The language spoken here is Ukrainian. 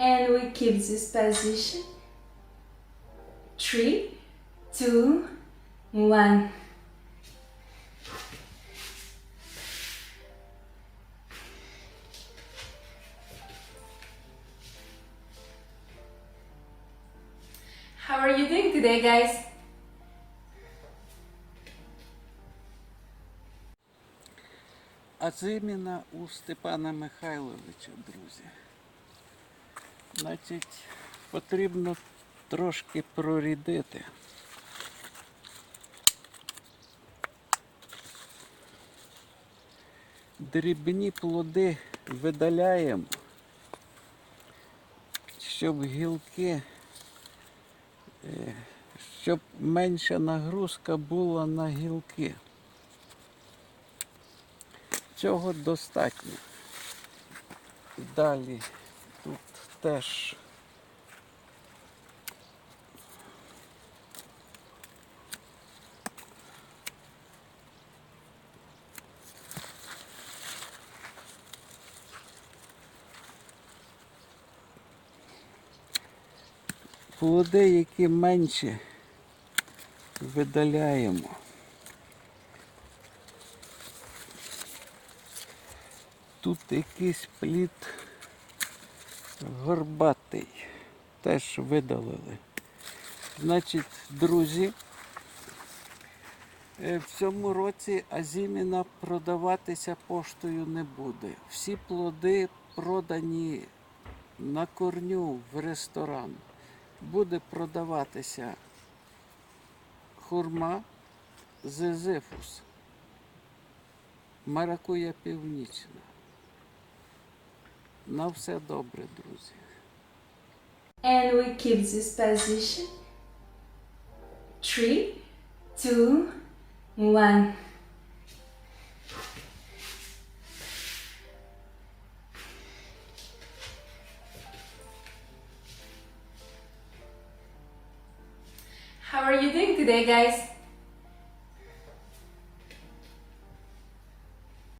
And we keep this position. Three, two, one. How are you doing today, guys? А зиміна у Степана Михайловича, друзі. Значить, потрібно трошки прорідити. Дрібні плоди видаляємо, щоб гілки, е, щоб менша нагрузка була на гілки. Цього достатньо. Далі тут теж плоди, які менше видаляємо. Тут якийсь плід горбатий. Теж видалили. Значить, друзі, е, в цьому році Азіміна продаватися поштою не буде. Всі плоди продані на корню в ресторан. Буде продаватися хурма зезифус, маракуя північна. На все добре, друзі. And we keep this position. Three, two, one. How are you doing today, guys?